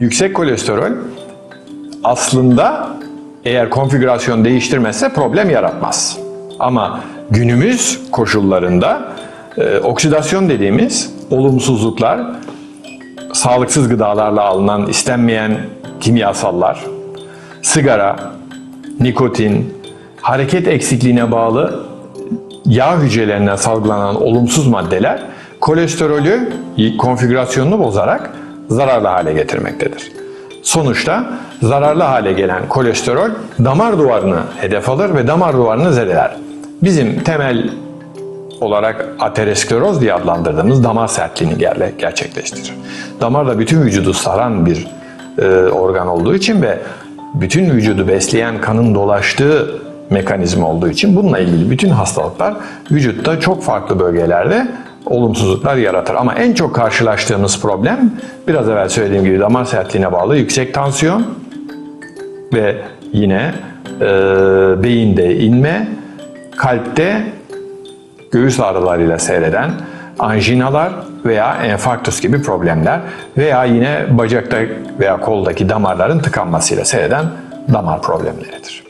Yüksek kolesterol aslında eğer konfigürasyon değiştirmezse problem yaratmaz. Ama günümüz koşullarında e, oksidasyon dediğimiz olumsuzluklar, sağlıksız gıdalarla alınan istenmeyen kimyasallar, sigara, nikotin, hareket eksikliğine bağlı yağ hücrelerinden salgılanan olumsuz maddeler kolesterolü konfigürasyonunu bozarak zararlı hale getirmektedir. Sonuçta zararlı hale gelen kolesterol damar duvarını hedef alır ve damar duvarını zedeler. Bizim temel olarak ateroskleroz diye adlandırdığımız damar sertliğini gerçekleştirir. Damar da bütün vücudu saran bir e, organ olduğu için ve bütün vücudu besleyen kanın dolaştığı mekanizma olduğu için bununla ilgili bütün hastalıklar vücutta çok farklı bölgelerde olumsuzluklar yaratır. Ama en çok karşılaştığımız problem biraz evvel söylediğim gibi damar sertliğine bağlı yüksek tansiyon ve yine e, beyinde inme, kalpte göğüs ağrılarıyla seyreden anjinalar veya enfarktüs gibi problemler veya yine bacakta veya koldaki damarların tıkanmasıyla seyreden damar problemleridir.